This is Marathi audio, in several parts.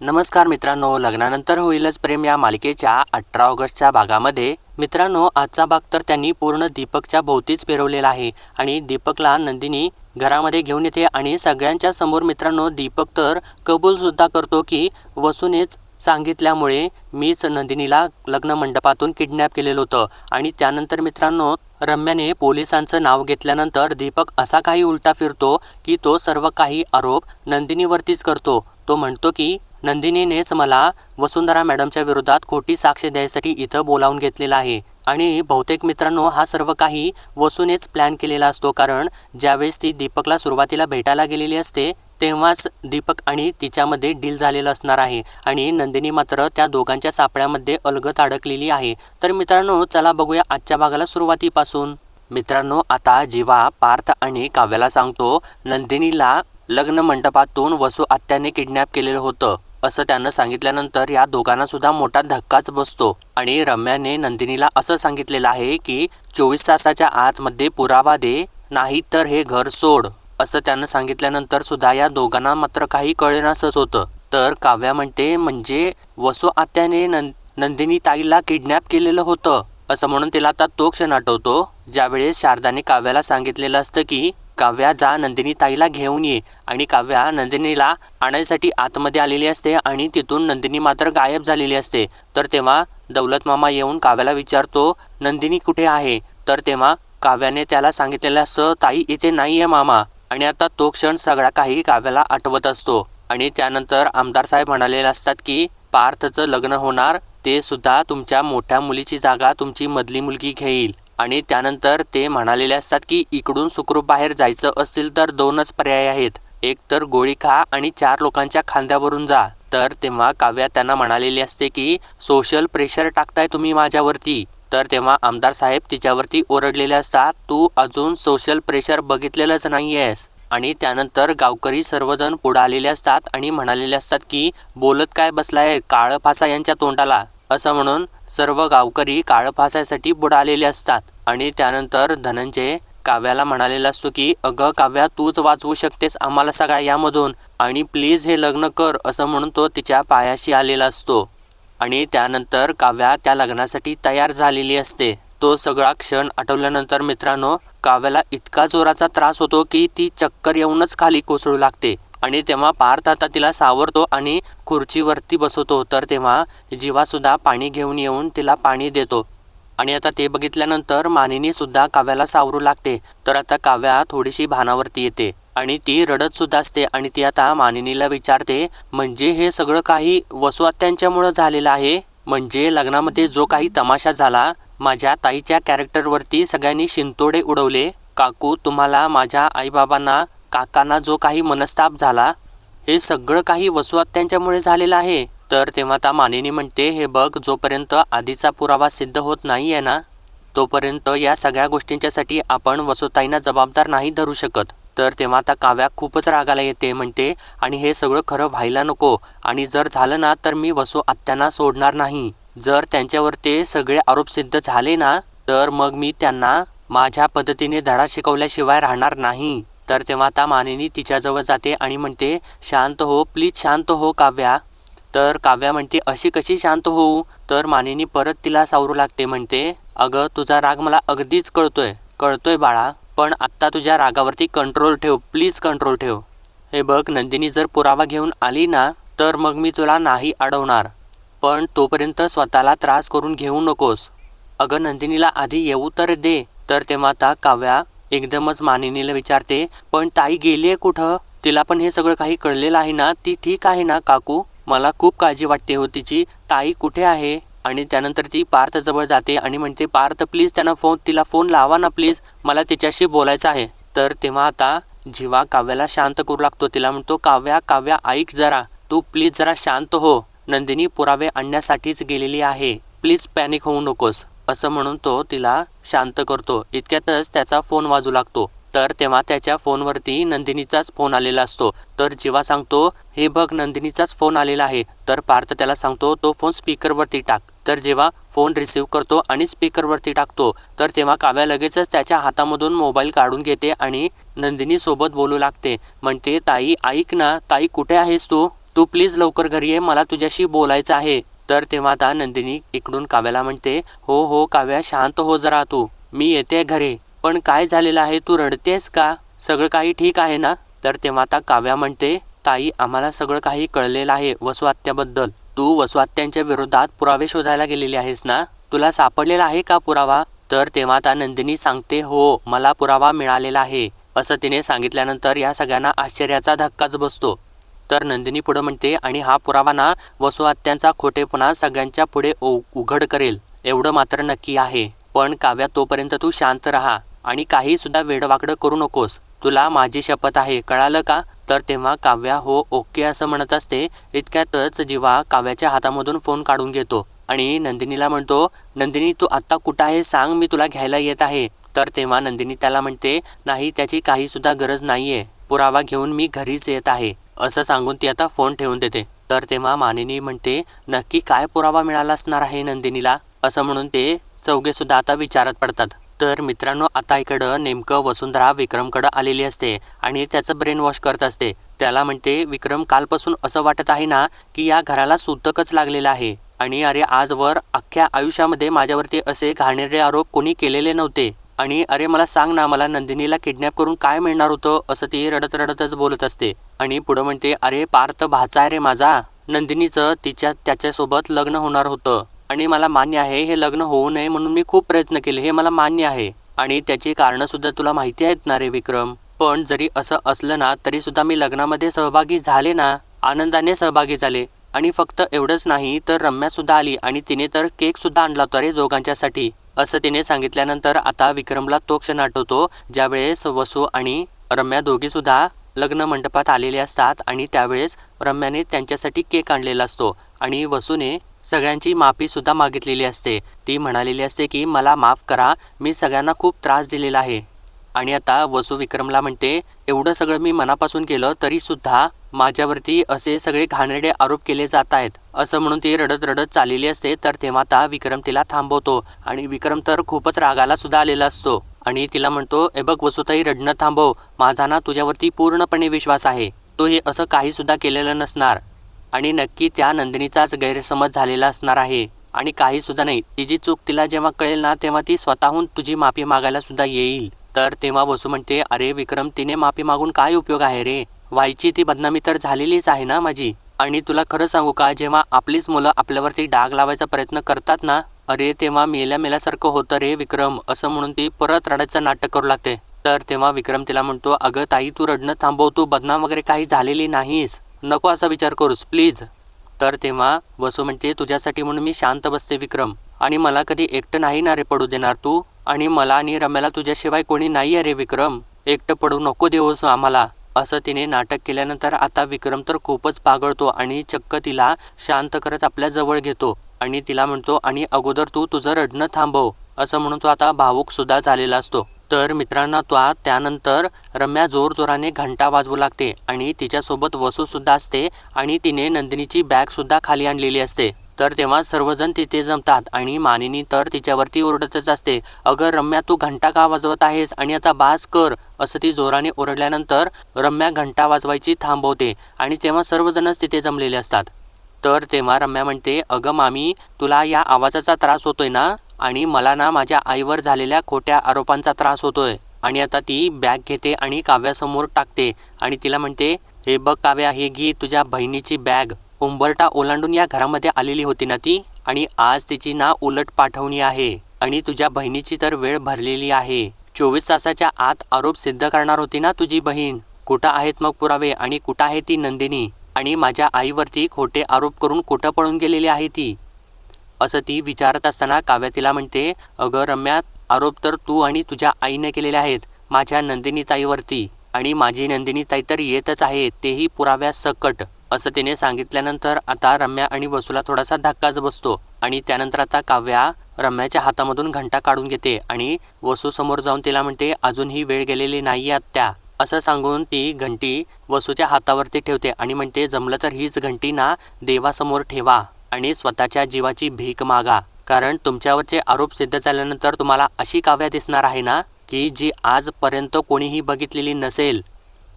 नमस्कार मित्रांनो लग्नानंतर होईलच प्रेम या मालिकेच्या अठरा ऑगस्टच्या भागामध्ये. मित्रांनो आजचा भाग तर त्यांनी पूर्ण दीपकच्या भोवतीच फिरवलेला आहे आणि दीपकला नंदिनी घरामध्ये घेऊन येते आणि सगळ्यांच्या समोर मित्रांनो दीपक तर कबूलसुद्धा करतो की वसूनेच सांगितल्यामुळे मीच नंदिनीला लग्न मंडपातून किडनॅप केलेलं होतं आणि त्यानंतर मित्रांनो रम्याने पोलिसांचं नाव घेतल्यानंतर दीपक असा काही उलटा फिरतो की तो सर्व काही आरोप नंदिनीवरतीच करतो. तो म्हणतो की नंदिनीनेच मला वसुंधरा मॅडमच्या विरोधात खोटी साक्ष द्यायसाठी इथं बोलावून घेतलेला आहे. आणि बहुतेक मित्रांनो हा सर्व काही वसूनेच प्लॅन केलेला असतो. कारण ज्यावेळेस ती दीपकला सुरुवातीला भेटायला गेलेली असते तेव्हाच दीपक आणि तिच्यामध्ये डील झालेलं असणार आहे. आणि नंदिनी मात्र त्या दोघांच्या सापळ्यामध्ये अलगत अडकलेली आहे. तर मित्रांनो चला बघूया आजच्या भागाला सुरुवातीपासून. मित्रांनो आता जीवा पार्थ आणि काव्याला सांगतो नंदिनीला लग्न मंडपातून वसू आत्याने किडनॅप केलेलं होतं. असं त्यानं सांगितल्यानंतर या दोघांना सुद्धा मोठा धक्काच बसतो. आणि रम्याने नंदिनीला असं सांगितलेलं आहे की चोवीस तासाच्या आतमध्ये पुरावा दे नाही तर हे घर सोड असं त्यानं सांगितल्यानंतर सुद्धा या दोघांना मात्र काही कळेनासच होतं. तर काव्या म्हणते म्हणजे वसो आत्याने नं नंदिनी ताईला किडनॅप केलेलं होतं असं म्हणून तिला आता तो क्षण आठवतो. ज्यावेळेस शारदाने काव्याला सांगितलेलं असतं की काव्या जा नंदिनी ताईला घेऊन ये आणि काव्या नंदिनीला आणायसाठी आतमध्ये आलेली असते आणि तिथून नंदिनी मात्र गायब झालेली असते. तर तेव्हा दौलत मामा येऊन काव्याला विचारतो नंदिनी कुठे आहे? तर तेव्हा काव्याने त्याला सांगितलेलं असतं ताई इथे नाही आहे मामा. आणि आता तो क्षण सगळा काही काव्याला आठवत असतो. आणि त्यानंतर आमदार साहेब म्हणालेले असतात की पार्थचं लग्न होणार ते सुद्धा तुमच्या मोठ्या मुलीची जागा तुमची मधली मुलगी घेईल. आणि त्यानंतर ते म्हणालेले असतात की इकडून सुखरूप बाहेर जायचं असतील तर दोनच पर्याय आहेत. एक तर गोळी खा आणि चार लोकांच्या खांद्यावरून जा. तर तेव्हा काव्या त्यांना म्हणालेली असते की सोशल प्रेशर टाकताय तुम्ही माझ्यावरती. तर तेव्हा आमदार साहेब तिच्यावरती ओरडलेले असतात तू अजून सोशल प्रेशर बघितलेलंच नाही आहेस आणि त्यानंतर गावकरी सर्वजण पुढे आलेले असतात आणि म्हणालेले असतात की बोलत काय बसलाय? काळं फासा यांच्या तोंडाला. असं म्हणून सर्व गावकरी काळ फासायसाठी बुडालेले असतात. आणि त्यानंतर धनंजय काव्याला म्हणालेला असतो की अगं काव्या तूच वाचवू शकतेस आम्हाला सगळ्या यामधून. आणि प्लीज हे लग्न कर असं म्हणून तो तिच्या पायाशी आलेला असतो. आणि त्यानंतर काव्या त्या लग्नासाठी तयार झालेली असते. तो सगळा क्षण आठवल्यानंतर मित्रांनो काव्याला इतका जोराचा त्रास होतो की ती चक्कर येऊनच खाली कोसळू लागते. आणि तेव्हा पार्थ आता तिला सावरतो आणि खुर्चीवरती बसवतो. तर तेव्हा जीवासुद्धा पाणी घेऊन येऊन तिला पाणी देतो. आणि आता ते बघितल्यानंतर मानिनीसुद्धा काव्याला सावरू लागते. तर आता काव्या थोडीशी भानावरती येते आणि ती रडतसुद्धा असते आणि ती आता मानिनीला विचारते म्हणजे हे सगळं काही वसुआत्यांच्यामुळं झालेलं आहे? म्हणजे लग्नामध्ये जो काही तमाशा झाला माझ्या ताईच्या कॅरेक्टरवरती सगळ्यांनी शिंतोडे उडवले? काकू तुम्हाला माझ्या आईबाबांना काकांना जो काही मनस्ताप झाला हे सगळं काही वसुआत्यांच्यामुळे झालेलं आहे. तर तेव्हा त्या मानिनी म्हणते हे बघ जोपर्यंत आधीचा पुरावा सिद्ध होत नाही आहे ना तोपर्यंत या सगळ्या गोष्टींच्यासाठी आपण वसुताईंना जबाबदार नाही धरू शकत. तर तेव्हा आता काव्या खूपच रागाला येते म्हणते आणि हे सगळं खरं व्हायला नको. आणि जर झालं ना तर मी वसू आत्यांना सोडणार नाही. जर त्यांच्यावर ते सगळे आरोप सिद्ध झाले ना तर मग मी त्यांना माझ्या पद्धतीने धडा शिकवल्याशिवाय राहणार नाही. तर तेव्हा आता मानिनी तिच्याजवळ जाते आणि म्हणते शांत हो प्लीज शांत हो काव्या. तर काव्या म्हणते अशी कशी शांत होऊ? तर मानिनी परत तिला सावरू लागते म्हणते अगं तुझा राग मला अगदीच कळतोय. कळतोय बाळा पण आत्ता तुझ्या रागावरती कंट्रोल ठेव प्लीज कंट्रोल ठेव. हे बघ नंदिनी जर पुरावा घेऊन आली ना तर मग मी तुला नाही अडवणार. पण तोपर्यंत स्वतःला त्रास करून घेऊ नकोस. अगं नंदिनीला आधी येऊ तर दे. तर तेव्हा आता काव्या एकदमच मानिनीला विचारते पण ताई गेली आहे कुठं? तिला पण हे सगळं काही कळलेलं आहे ना? ती ठीक आहे ना काकू? मला खूप काळजी वाटते हो तिची. ताई कुठे आहे? आणि त्यानंतर ती पार्थजवळ जाते आणि म्हणते पार्थ प्लीज त्यांना फोन तिला फोन लावा ना प्लीज. मला तिच्याशी बोलायचं आहे. तर तेव्हा आता जीवा काव्याला शांत करू लागतो. तिला म्हणतो काव्या काव्या ऐक जरा. तू प्लीज जरा शांत हो. नंदिनी पुरावे आणण्यासाठीच गेलेली आहे. प्लीज पॅनिक होऊ नकोस. असं म्हणून तो तिला शांत करतो. इतक्यातच त्याचा फोन वाजू लागतो. तर तेव्हा त्याच्या फोनवरती नंदिनीचाच फोन आलेला असतो. तर जीवा सांगतो हे बघ नंदिनीचाच फोन आलेला आहे. तर पार्थ त्याला सांगतो तो फोन स्पीकरवरती टाक. तर जेव्हा फोन रिसीव्ह करतो आणि स्पीकरवरती टाकतो. तर तेव्हा काव्या लगेचच त्याच्या हातामधून मोबाईल काढून घेते आणि नंदिनीसोबत बोलू लागते. म्हणते ताई ऐक ना ताई कुठे आहेस तू? तू प्लीज लवकर घरी ये मला तुझ्याशी बोलायचं आहे. तर तेव्हा आता नंदिनी इकडून काव्याला म्हणते हो हो काव्या शांत हो जरा तू. मी येते घरी. पण काय झालेलं आहे? तू रडतेस का? सगळं काही ठीक आहे ना? तर तेव्हा आता काव्या म्हणते ताई आम्हाला सगळं काही कळलेलं आहे वसुआत्याबद्दल. तू वसुआत्यांच्या विरोधात पुरावे शोधायला गेलेली आहेस ना? तुला सापडलेला आहे का पुरावा? तर तेव्हा आता नंदिनी सांगते हो मला पुरावा मिळालेला आहे. असं तिने सांगितल्यानंतर या सगळ्यांना आश्चर्याचा धक्काच बसतो. तर नंदिनी पुढं म्हणते आणि हा पुरावा ना वसुआत्यांचा खोटेपणा सगळ्यांच्या पुढे उघड करेल. एवढं मात्र नक्की आहे. पण काव्या तोपर्यंत तू शांत राहा. आणि काही सुद्धा वेडवाकडं करू नकोस. तुला माझी शपथ आहे. कळालं का? तर तेव्हा काव्या हो ओके असं म्हणत असते. इतक्यातच जीवा काव्याच्या हातामधून फोन काढून घेतो. आणि नंदिनीला म्हणतो नंदिनी तू आत्ता कुठं आहे सांग मी तुला घ्यायला येत आहे. तर तेव्हा नंदिनी त्याला म्हणते नाही त्याची काही सुद्धा गरज नाहीये. पुरावा घेऊन मी घरीच येत आहे. असं सांगून ती आता फोन ठेवून देते. तर तेव्हा मानिनी म्हणते नक्की काय पुरावा मिळाला असणार आहे नंदिनीला? असं म्हणून ते चौघे सुद्धा आता विचारात पडतात. तर मित्रांनो आता इकडं नेमकं वसुंधरा विक्रमकडं आलेली असते आणि त्याचं ब्रेन वॉश करत असते. त्याला म्हणते विक्रम कालपासून असं वाटत आहे ना की या घराला सुतकच लागलेलं आहे. आणि अरे आजवर अख्ख्या आयुष्यामध्ये माझ्यावरती असे घाणेरडे आरोप कोणी केलेले नव्हते. आणि अरे मला सांग ना मला नंदिनीला किडनॅप करून काय मिळणार होतं असं ती रडत रडतच बोलत असते. आणि पुढं म्हणते अरे पार्थ भाचा आहे रे माझा. नंदिनीचं तिच्या त्याच्यासोबत लग्न होणार होतं. आणि मला मान्य आहे हे लग्न होऊ नये म्हणून मी खूप प्रयत्न केले हे मला मान्य आहे. आणि त्याची कारणंसुद्धा तुला माहिती आहेत ना रे विक्रम. पण जरी असं असलं ना तरी सुद्धा मी लग्नामध्ये सहभागी झाले ना आनंदाने सहभागी झाले. आणि फक्त एवढंच नाही तर रम्यासुद्धा आली आणि तिने तर केकसुद्धा आणला होता रे दोघांच्यासाठी. असं तिने सांगितल्यानंतर आता विक्रमला तो क्षण आठवतो ज्यावेळेस वसू आणि रम्या दोघी सुद्धा लग्न मंडपात आलेले असतात आणि त्यावेळेस रम्याने त्यांच्यासाठी केक आणलेला असतो आणि वसूने सगळ्यांची माफी सुद्धा मागितलेली असते. ती म्हणालेली असते की मला माफ करा मी सगळ्यांना खूप त्रास दिलेला आहे. आणि आता वसू विक्रमला म्हणते एवढं सगळं मी मनापासून केलं तरी सुद्धा माझ्यावरती असे सगळे घाणेरडे आरोप केले जात आहेत. असं म्हणून ती रडत रडत चाललेली असते तर तेव्हा आता विक्रम तिला थांबवतो. आणि विक्रम तर खूपच रागाला सुद्धा आलेला असतो. आणि तिला म्हणतो ए बघ वसुताई रडणं थांबव. माझा ना तुझ्यावरती पूर्णपणे विश्वास आहे. तो हे असं काही सुद्धा केलेलं नसणार. आणि नक्की त्या नंदिनीचाच गैरसमज झालेला असणार आहे. आणि काही सुद्धा नाही. तिची चूक तिला जेव्हा कळेल ना तेव्हा ती स्वतःहून तुझी माफी मागायला सुद्धा येईल. तर तेव्हा वसू म्हणते अरे विक्रम तिने माफी मागून काय उपयोग आहे रे? व्हायची ती बदनामी तर झालेलीच आहे ना माझी. आणि तुला खरं सांगू का जेव्हा आपलीच मुलं आपल्यावरती डाग लावायचा प्रयत्न करतात ना अरे तेव्हा मेल्या मेल्यासारखं होतं रे विक्रम असं म्हणून ती परत रडायचं नाटक करू लागते. तर तेव्हा विक्रम तिला म्हणतो अगं ताई तू रडणं थांबव तू बदनाम वगैरे काही झालेली नाहीस. नको असा विचार करूस प्लीज. तर तेव्हा वसू म्हणते तुझ्यासाठी म्हणून मी शांत बसते विक्रम. आणि मला कधी एकटं नाही ना रे पडू देणार तू. आणि मला आणि रम्याला तुझ्याशिवाय कोणी नाही आहे रे विक्रम. एकटं पडू नको देऊस आम्हाला. असं तिने नाटक केल्यानंतर आता विक्रम तर खूपच पागळतो आणि चक्क तिला शांत करत आपल्या जवळ घेतो. आणि तिला म्हणतो आणि अगोदर तू तुझं रडणं थांबव. असं म्हणून तो आता भावूक सुद्धा झालेला असतो. तर मित्रांनो तो त्यानंतर रम्या जोर जोराने घंटा वाजवू लागते आणि तिच्यासोबत वसू सुद्धा असते आणि तिने नंदिनीची बॅग सुद्धा खाली आणलेली असते. तर तेव्हा सर्वजण तिथे जमतात आणि मानिनी तर तिच्यावरती ओरडतच असते. अगं रम्या तू घंटा का वाजवत आहेस आणि आता बास कर असं ती जोराने ओरडल्यानंतर रम्या घंटा वाजवायची थांबवते आणि तेव्हा सर्वजणच तिथे जमलेले असतात. तर तेव्हा रम्या म्हणते अगं मामी तुला या आवाजाचा त्रास होतोय ना? आणि मला ना माझ्या आईवर झालेल्या खोट्या आरोपांचा त्रास होतोय. आणि आता ती बॅग घेते आणि काव्यासमोर टाकते आणि तिला म्हणते हे बघ काव्या हे घे तुझ्या बहिणीची बॅग. उंबरटा ओलांडून या घरामध्ये आलेली होती ना ती आणि आज तिची ना उलट पाठवणी आहे आणि तुझ्या बहिणीची तर वेळ भरलेली आहे. चोवीस तासाच्या आत आरोप सिद्ध करणार होती ना तुझी बहीण? कुठं आहेत मग पुरावे आणि कुठं आहे ती नंदिनी? आणि माझ्या आईवरती खोटे आरोप करून कुठं पळून गेलेली आहे ती? असं ती विचारत असताना काव्या तिला म्हणते अगं रम्या आरोप तर तू आणि तुझ्या आईने केलेले आहेत माझ्या नंदिनी ताईवरती आणि माझी नंदिनी ताई तर येतच आहे तेही पुराव्या सकट असं तिने सांगितल्यानंतर आता रम्या आणि वसूला थोडासा धक्काच बसतो आणि त्यानंतर आता काव्या रम्याच्या हातामधून घंटा काढून घेते आणि वसू समोर जाऊन तिला म्हणते अजूनही वेळ गेलेली नाही आत्या. असं सांगून ती घंटी वसूच्या हातावरती ठेवते आणि म्हणते जमलं तर हीच घंटी ना देवासमोर ठेवा आणि स्वतःच्या जीवाची भीक मागा. कारण तुमच्यावरचे आरोप सिद्ध झाल्यानंतर तुम्हाला अशी काव्या दिसणार आहे ना की जी आजपर्यंत कोणीही बघितलेली नसेल.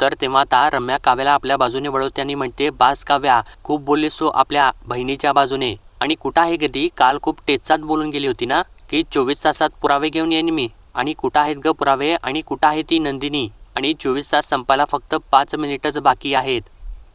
तर तेव्हा आता रम्या काव्याला आपल्या बाजूने वळवते आणि म्हणते बास काव्या खूप बोललीस सो आपल्या बहिणीच्या बाजूने. आणि कुठं आहे गदी काल खूप टेचात बोलून गेली होती ना की चोवीस तासात पुरावे घेऊन येईन मी. आणि कुठं आहेत ग पुरावे? आणि कुठं आहे ती नंदिनी? आणि चोवीस तास संपायला फक्त पाच मिनिटच बाकी आहेत.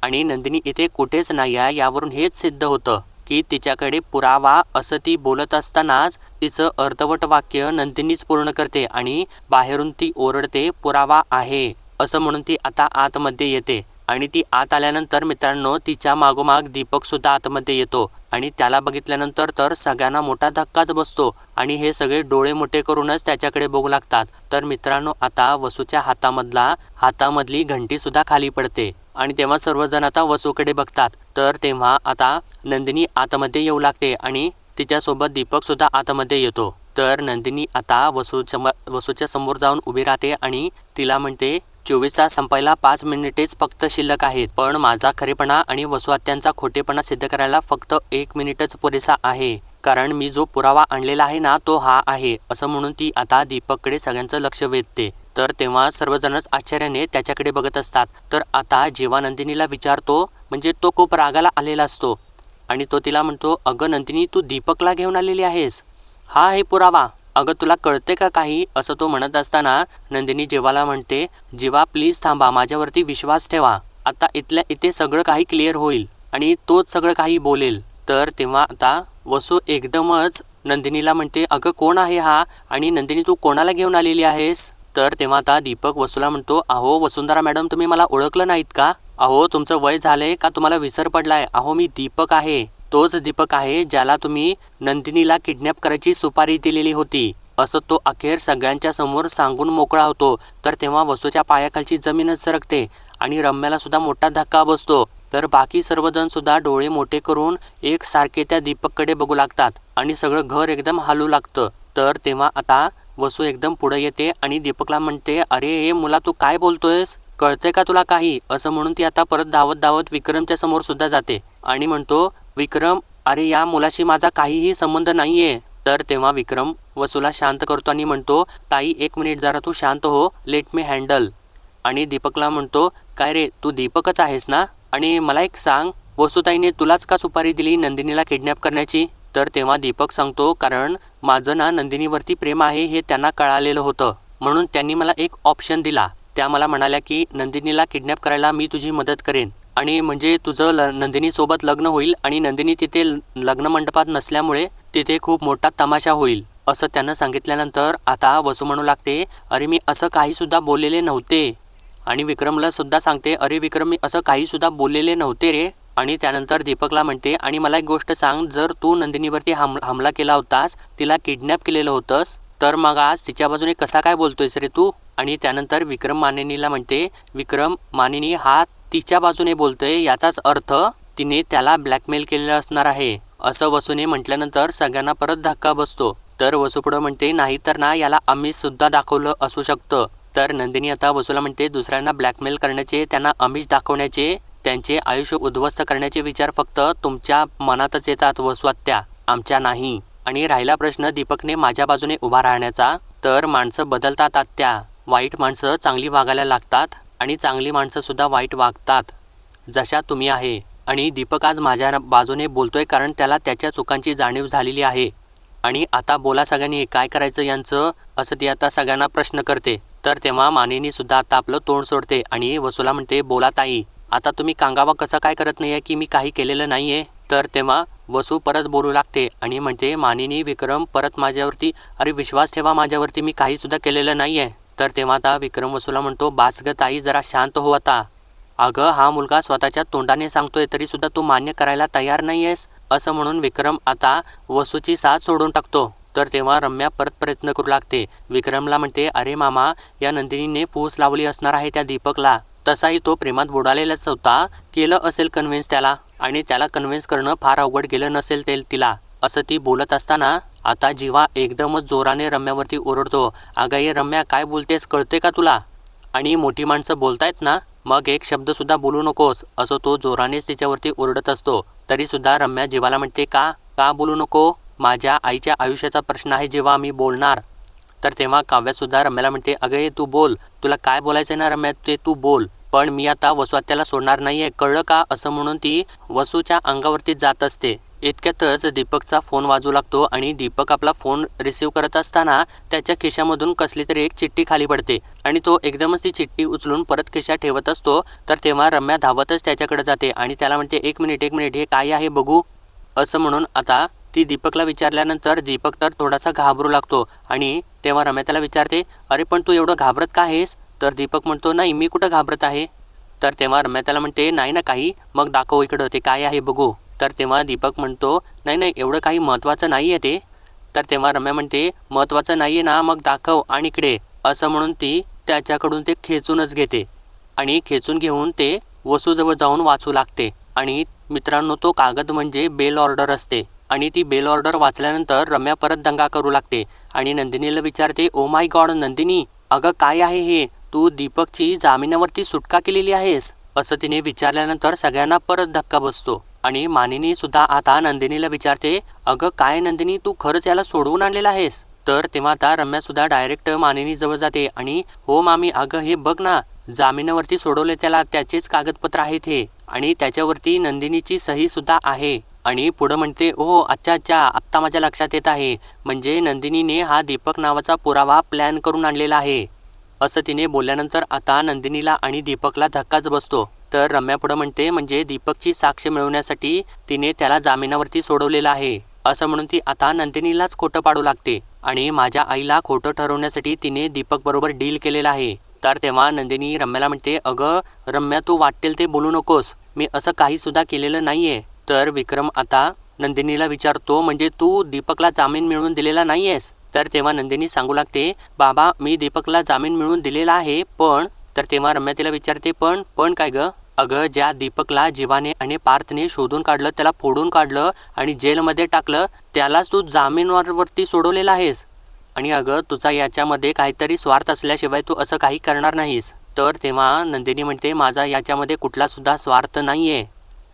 आणि नंदिनी इथे कुठेच नाही आहे यावरून हेच सिद्ध होतं की तिच्याकडे पुरावा असं ती बोलत असतानाच तिचं अर्धवट वाक्य नंदिनीच पूर्ण करते आणि बाहेरून ती ओरडते पुरावा आहे. असं म्हणून ती आता आतमध्ये येते. आणि ती आत आल्यानंतर मित्रांनो तिच्या मागोमाग दीपक सुद्धा आतमध्ये येतो. आणि त्याला बघितल्यानंतर तर सगळ्यांना मोठा धक्काच बसतो. आणि हे सगळे डोळे मोठे करूनच त्याच्याकडे बघू लागतात. तर मित्रांनो आता वसूच्या हातामधला हातामधली घंटी सुद्धा खाली पडते. आणि तेव्हा सर्वजण आता वसूकडे बघतात. तर तेव्हा आता नंदिनी आतमध्ये येऊ लागते आणि तिच्यासोबत दीपक सुद्धा आतमध्ये येतो. तर नंदिनी आता वसूच्या वसूच्या समोर जाऊन उभी राहते आणि तिला म्हणते चोवीस तास संपायला पाच मिनिटेच फक्त शिल्लक आहेत. पण माझा खरेपणा आणि वसुहत्यांचा खोटेपणा सिद्ध करायला फक्त एक मिनिटच पुरेसा आहे. कारण मी जो पुरावा आणलेला आहे ना तो हा आहे. असं म्हणून ती आता दीपककडे सगळ्यांचं लक्ष वेधते. तर तेव्हा सर्वजणच आश्चर्याने त्याच्याकडे बघत असतात. तर आता जेव्हा नंदिनीला विचारतो म्हणजे तो खूप रागाला आलेला असतो. आणि तो तिला म्हणतो अगं नंदिनी तू दीपकला घेऊन आलेली आहेस. हा आहे पुरावा. अगं तुला कळते का काही? असं तो म्हणत असताना नंदिनी जेवाला म्हणते जेवा प्लीज थांबा माझ्यावरती विश्वास ठेवा. आता इथल्या इथे सगळं काही क्लिअर होईल आणि तोच सगळं काही बोलेल. तर तेव्हा आता वसू एकदमच नंदिनीला म्हणते अगं कोण आहे हा? आणि नंदिनी तू कोणाला घेऊन आलेली आहेस? तर तेव्हा आता दीपक वसूला म्हणतो अहो वसुंधरा मॅडम तुम्ही मला ओळखलं नाहीत का? अहो तुमचं वय झालंय का? तुम्हाला विसर पडलाय. अहो मी दीपक आहे. तोच दीपक आहे ज्याला तुम्ही नंदिनीला किडनॅप करायची सुपारी दिलेली होती. असं तो अखेर सगळ्यांच्या समोर सांगून मोकळा होतो. तर तेव्हा वसूच्या पायाखालची जमीनच सरकते आणि रम्याला सुद्धा मोठा धक्का बसतो. तर बाकी सर्वजण सुद्धा डोळे मोठे करून एक सारखे त्या दीपककडे बघू लागतात आणि सगळं घर एकदम हालू लागतं. तर तेव्हा आता वसू एकदम पुढे येते आणि दीपकला म्हणते अरे हे मुला तू काय बोलतोयस? कळतंय का तुला काही? असं म्हणून ती आता परत धावत धावत विक्रमच्या समोर सुद्धा जाते आणि म्हणतो विक्रम अरे या मुलाशी माझा काहीही संबंध नाहीये. तर तेव्हा विक्रम वसूला शांत करतो आणि म्हणतो ताई एक मिनिट जरा तू शांत हो लेट मी हँडल आणि दीपकला म्हणतो काय रे तू दीपकच आहेस ना? आणि मला एक सांग वसुताईने तुलाच का सुपारी दिली नंदिनीला किडनॅप करण्याची? तर तेव्हा दीपक सांगतो कारण माझं ना नंदिनीवरती प्रेम आहे हे त्यांना कळालेलं होतं. म्हणून त्यांनी मला एक ऑप्शन दिला. त्या मला म्हणाल्या की नंदिनीला किडनॅप करायला मी तुझी मदत करेन. आणि म्हणजे तुझं ल नंदिनीसोबत लग्न होईल आणि नंदिनी तिथे लग्न मंडपात नसल्यामुळे तिथे खूप मोठा तमाशा होईल असं त्यानं सांगितल्यानंतर आता वसू म्हणू लागते अरे मी असं काहीसुद्धा बोललेले नव्हते. आणि विक्रमला सुद्धा सांगते अरे विक्रम मी असं काहीसुद्धा बोललेले नव्हते रे. आणि त्यानंतर दीपकला म्हणते आणि मला एक गोष्ट सांग जर तू नंदिनीवरती हम हमला केला होतास तिला किडनॅप केलेलं होतंस तर मग आज तिच्या बाजूने कसा काय बोलतोयस रे तू? आणि त्यानंतर विक्रम मानिनीला म्हणते विक्रम मानिनी हा तिच्या बाजूने बोलतोय याचाच अर्थ तिने त्याला ब्लॅकमेल केलेलं असणार आहे. असं वसूने म्हटल्यानंतर सगळ्यांना परत धक्का बसतो. तर वसू पुढं म्हणते नाही तर ना याला आम्ही सुद्धा दाखवलं असू शकतं. तर नंदिनी आता वसूला म्हणते दुसऱ्यांना ब्लॅकमेल करण्याचे त्यांना आमिष दाखवण्याचे त्यांचे आयुष्य उद्ध्वस्त करण्याचे विचार फक्त तुमच्या मनातच येतात वसू आत्या. आमच्या नाही. आणि राहिला प्रश्न दीपकने माझ्या बाजूने उभा राहण्याचा. तर माणसं बदलतात आत्या. वाईट माणसं चांगली वागायला लागतात. आणि चांगली माणसंसुद्धा वाईट वागतात. जशा तुम्ही आहे. आणि दीपक आज माझ्या बाजूने बोलतोय कारण त्याला त्याच्या चुकांची जाणीव झालेली आहे. आणि आता बोला सगळ्यांनी काय करायचं यांचं? असं ती आता सगळ्यांना प्रश्न करते. तर तेव्हा मानेनीसुद्धा आता आपलं तोंड सोडते आणि वसुला म्हणते बोला ताई आता तुम्ही कांगावा कसं काय करत नाही आहे की मी काही केलेलं नाही आहे तर तेव्हा वसू परत बोलू लागते आणि म्हणते मानिनी विक्रम परत माझ्यावरती अरे विश्वास ठेवा माझ्यावरती मी काहीसुद्धा केलेलं नाही आहे तर तेव्हा आता विक्रम वसूला म्हणतो बासग ताई जरा शांत हो आता. अगं हा मुलगा स्वतःच्या तोंडाने सांगतोय तरी सुद्धा तू मान्य करायला तयार नाही आहेस असं म्हणून विक्रम आता वसूची साथ सोडून टाकतो. तर तेव्हा रम्या परत प्रयत्न करू लागते. विक्रमला म्हणते अरे मामा या नंदिनीने फूस लावली असणार आहे त्या दीपकला. तसाही तो प्रेमात बुडालेलाच होता. केलं असेल कन्व्हिन्स त्याला. आणि त्याला कन्व्हिन्स करणं फार अवघड गेलं नसेल ते तिला. असं ती बोलत असताना आता जीवा एकदमच जोराने रम्यावरती ओरडतो. अगं ये रम्या काय बोलतेस? कळते का तुला? आणि मोठी माणसं बोलतायत ना मग एक शब्दसुद्धा बोलू नकोस. असं तो जोरानेच तिच्यावरती ओरडत असतो. तरीसुद्धा रम्या जीवाला म्हणते का? का बोलू नको? माझ्या आईच्या आयुष्याचा प्रश्न आहे जेव्हा मी बोलणार. तर तेव्हा काव्यासुद्धा रम्याला म्हणते अगं ये तू बोल. तुला काय बोलायचं ना रम्या ते तू बोल. पण मी आता वसू आत्याला सोडणार नाहीये. कळलं का? असं म्हणून ती वसूच्या अंगावरती जात असते. इतक्यातच दीपकचा फोन वाजू लागतो आणि दीपक आपला फोन रिसीव करत असताना त्याच्या खिशामधून कसली तरी एक चिठ्ठी खाली पडते आणि तो एकदमच ती चिठ्ठी उचलून परत खिशा ठेवत असतो. तर तेव्हा रम्या धावतच त्याच्याकडे जाते आणि त्याला म्हणते एक मिनिट एक मिनिट हे काय आहे बघू. असं म्हणून आता ती दीपकला विचारल्यानंतर दीपक तर थोडासा घाबरू लागतो आणि तेव्हा रम्या त्याला विचारते अरे पण तू एवढं घाबरत का आहेस? तर दीपक म्हणतो नाही मी कुठं घाबरत आहे? तर तेव्हा रम्या त्याला म्हणते नाही ना काही. मग दाखव इकडं ते काय आहे बघू. तर तेव्हा दीपक म्हणतो नाही नाही एवढं काही महत्त्वाचं नाही आहे ते. तर तेव्हा रम्या म्हणते महत्त्वाचं नाही आहे ना मग दाखव आणि इकडे. असं म्हणून ती त्याच्याकडून ते खेचूनच घेते. आणि खेचून घेऊन ते वसूजवळ जाऊन वाचू लागते. आणि मित्रांनो तो कागद म्हणजे बेल ऑर्डर असते. आणि ती बेल ऑर्डर वाचल्यानंतर रम्या परत दंगा करू लागते. आणि नंदिनीला विचारते ओ माय गॉड नंदिनी अगं काय आहे हे? तू दीपकची जामिनावरती सुटका केलेली आहेस? असं तिने विचारल्यानंतर सगळ्यांना परत धक्का बसतो. आणि मानिनी सुद्धा आता नंदिनीला विचारते अगं काय नंदिनी तू खरंच याला सोडवून आणलेला आहेस? तर तेव्हा आता रम्या सुद्धा डायरेक्ट मानिनी जवळ जाते आणि हो मामी अगं हे बघ ना जामिनावरती सोडवले त्याला त्याचेच कागदपत्र आहेत हे आणि त्याच्यावरती नंदिनीची सही सुद्धा आहे. आणि पुढं म्हणते ओ अच्छा अच्छा आत्ता माझ्या लक्षात येत आहे. म्हणजे नंदिनीने हा दीपक नावाचा पुरावा प्लॅन करून आणलेला आहे. असं तिने बोलल्यानंतर आता नंदिनीला आणि दीपकला धक्काच बसतो. तर रम्या पुढं म्हणते म्हणजे दीपकची साक्ष मिळवण्यासाठी तिने त्याला जामिनावरती सोडवलेलं आहे. असं म्हणून ती आता नंदिनीलाच खोटं पाडू लागते आणि माझ्या आईला खोटं ठरवण्यासाठी तिने दीपक बरोबर डील केलेला आहे. तर तेव्हा नंदिनी रम्याला म्हणते अगं रम्या तू वाटेल ते बोलू नकोस. मी असं काही सुद्धा केलेलं नाहीये. तर विक्रम आता नंदिनीला विचारतो म्हणजे तू दीपकला जामीन मिळवून दिलेला नाहीयेस? तर तेव्हा नंदिनी सांगू लागते बाबा मी दीपकला जामीन मिळवून दिलेला आहे पण तर तेव्हा रम्या तिला विचारते पण पण काय गं? अगं ज्या दीपकला जीवाने आणि पार्थने शोधून काढलं त्याला फोडून काढलं आणि जेलमध्ये टाकलं त्यालाच तू जामीनवरती सोडवलेला आहेस. आणि अगं तुझा याच्यामध्ये काहीतरी स्वार्थ असल्याशिवाय तू असं काही करणार नाहीस. तर तेव्हा नंदिनी म्हणते माझा याच्यामध्ये कुठलासुद्धा स्वार्थ नाही आहे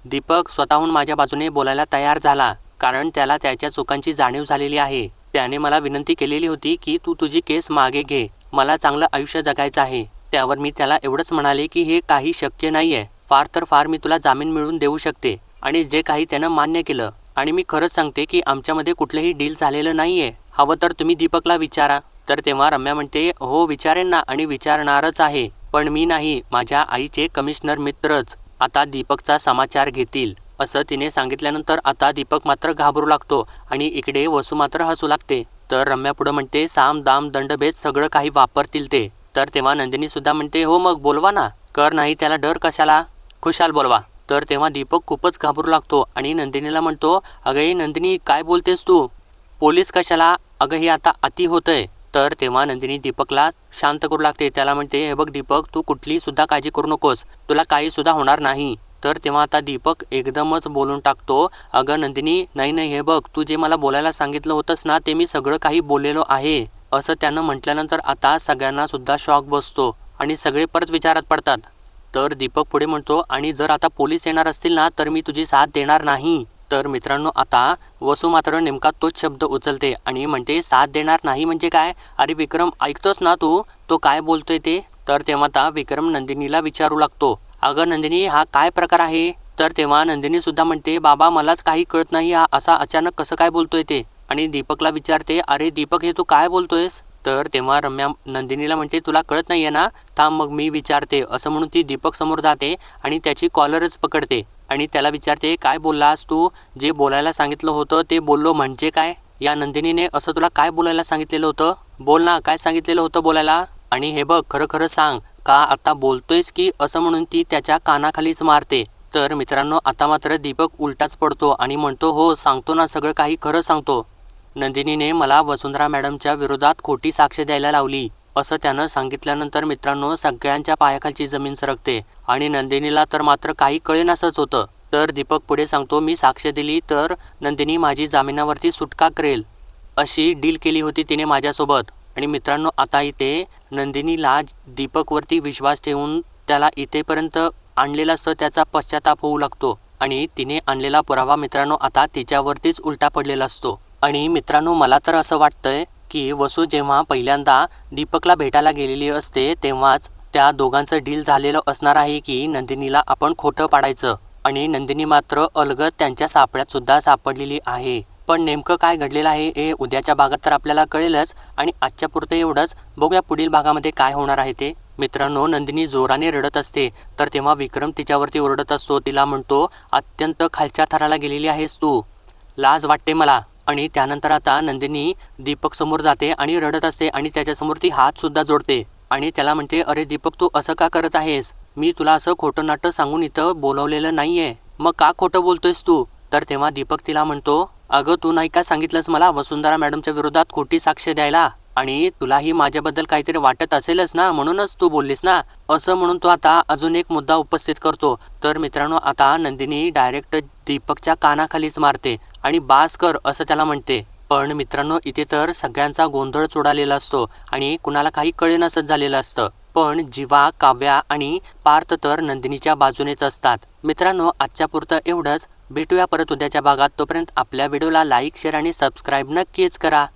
दीपक स्वतःहून माझ्या बाजूने बोलायला तयार झाला कारण त्याला त्याच्या चुकांची जाणीव झालेली आहे. त्याने मला विनंती केलेली होती की तू तुझी केस मागे घे. मला चांगलं आयुष्य जगायचं आहे. त्यावर मी त्याला एवढंच म्हणाले की हे काही शक्य नाही आहे फार तर फार मी तुला जामीन मिळवून देऊ शकते. आणि जे काही त्यानं मान्य केलं. आणि मी खरंच सांगते की आमच्यामध्ये कुठलंही डील झालेलं नाही आहे हवं तर तुम्ही दीपकला विचारा. तर तेव्हा रम्या म्हणते हो विचारेन ना आणि विचारणारच आहे. पण मी नाही. माझ्या आईचे कमिशनर मित्रच. आता दीपकचा समाचार घेतील. असं तिने सांगितल्यानंतर आता दीपक मात्र घाबरू लागतो आणि इकडे वसू मात्र हसू लागते. तर रम्या पुढं म्हणते साम दाम दंडभेद सगळं काही वापरतील ते. तर तेव्हा नंदिनी सुद्धा म्हणते हो मग बोलवा ना. कर नाही त्याला डर कशाला? खुशाल बोलवा. तर तेव्हा दीपक खूपच घाबरू लागतो आणि नंदिनीला म्हणतो अगं हे नंदिनी काय बोलतेस तू? पोलीस कशाला? अगं हे आता अति होतंय. तर तेव्हा नंदिनी दीपकला शांत करू लागते. त्याला म्हणते हे बघ दीपक तू कुठली सुद्धा काळजी करू नकोस. तुला काही सुद्धा होणार नाही. तर तेव्हा आता दीपक एकदमच बोलून टाकतो अगं नंदिनी नाही नाही हे बघ तू जे मला बोलायला सांगितलं होतंस ना ते मी सगळं काही बोललेलो आहे. असं त्यानं म्हटल्यानंतर आता सगळ्यांना सुद्धा शॉक बसतो आणि सगळे परत विचारात पडतात. तर दीपक पुढे म्हणतो आणि जर आता पोलीस येणार असतील ना तर मी तुझी साथ देणार नाही. तर मित्रांनो आता वसू मात्र नेमका तोच शब्द उचलते आणि म्हणते साथ देणार नाही म्हणजे काय? अरे विक्रम ऐकतोस ना तू? तो काय बोलतोय ते? तर तेव्हा आता विक्रम नंदिनीला विचारू लागतो अगं नंदिनी हा काय प्रकार आहे? तर तेव्हा नंदिनी सुद्धा म्हणते बाबा मलाच काही कळत नाही हा असा अचानक कसं काय बोलतोय ते? आणि दीपकला विचारते अरे दीपक हे तू काय बोलतोयस? तर तेव्हा रम्या नंदिनीला म्हणते तुला कळत नाहीये ना? थांब मग मी विचारते. असं म्हणून ती दीपक समोर जाते आणि त्याची कॉलरच पकडते आणि त्याला विचारते काय बोललास तू? जे बोलायला सांगितलं होतं ते बोललो म्हणजे काय? या नंदिनीने असं तुला काय बोलायला सांगितलेलं होतं? बोल ना काय सांगितलेलं होतं बोलायला? आणि हे बघ खरं खरं सांग का आता बोलतोयस की? असं म्हणून ती त्याच्या कानाखालीच मारते. तर मित्रांनो आता मात्र दीपक उलटाच पडतो आणि म्हणतो हो सांगतो ना सगळं काही खरं सांगतो. नंदिनीने मला वसुंधरा मॅडमच्या विरोधात खोटी साक्ष द्यायला लावली असं त्यानं सांगितल्यानंतर मित्रांनो सगळ्यांच्या पायाखालची जमीन सरकते आणि नंदिनीला तर मात्र काही कळेनासंच होतं. तर दीपक पुढे सांगतो मी साक्ष दिली तर नंदिनी माझी जामिनावरती सुटका करेल अशी डील केली होती तिने माझ्यासोबत. आणि मित्रांनो आता इथे नंदिनीला दीपकवरती विश्वास ठेवून त्याला इथेपर्यंत आणलेला स त्याचा पश्चाताप होऊ लागतो आणि तिने आणलेला पुरावा मित्रांनो आता तिच्यावरतीच उलटा पडलेला असतो. आणि मित्रांनो मला तर असं वाटतंय की वसू जेव्हा पहिल्यांदा दीपकला भेटायला गेलेली असते तेव्हाच त्या दोघांचं डील झालेलं असणार आहे की नंदिनीला आपण खोटं पाडायचं आणि नंदिनी मात्र अलगद त्यांच्या सापड्यात सुद्धा सापडलेली आहे. पण नेमकं काय घडलेलं आहे हे उद्याच्या भागात तर आपल्याला कळेलच आणि आजच्या पुरतं एवढंच. बघूया पुढील भागामध्ये काय होणार आहे ते. मित्रांनो नंदिनी जोराने रडत असते तर तेव्हा विक्रम तिच्यावरती ओरडत असतो तिला म्हणतो अत्यंत खालच्या थराला गेलेली आहेस तू. लाज वाटते मला. आणि त्यानंतर आता नंदिनी दीपक समोर जाते आणि रडत असते आणि त्याच्यासमोर ती हात सुद्धा जोडते. आणि त्याला म्हणते अरे दीपक तू असं का करत आहेस? मी तुला असं खोटं नाटं सांगून इथं बोलवलेलं नाहीये. मग का खोटं बोलतोयस तू? तर तेव्हा दीपक तिला म्हणतो अगं तू नाही का सांगितलंस मला वसुंधरा मॅडमच्या विरोधात खोटी साक्ष द्यायला? आणि तुलाही माझ्याबद्दल काहीतरी वाटत असेलच ना म्हणूनच तू बोललीस ना. असं म्हणून तो आता अजून एक मुद्दा उपस्थित करतो. तर मित्रांनो आता नंदिनी डायरेक्ट दीपकच्या कानाखालीच मारते आणि बास कर असं त्याला म्हणते. पण मित्रांनो इथे तर सगळ्यांचा गोंधळ चुडालेला असतो आणि कुणाला काही कळेनासच झालेलं असतं. पण जीवा काव्या आणि पार्थ तर नंदिनीच्या बाजूनेच असतात. मित्रांनो आजच्या पुरतं एवढंच. भेटूया परत उद्याच्या भागात. तोपर्यंत आपल्या व्हिडिओला लाईक शेअर आणि सबस्क्राईब नक्कीच करा.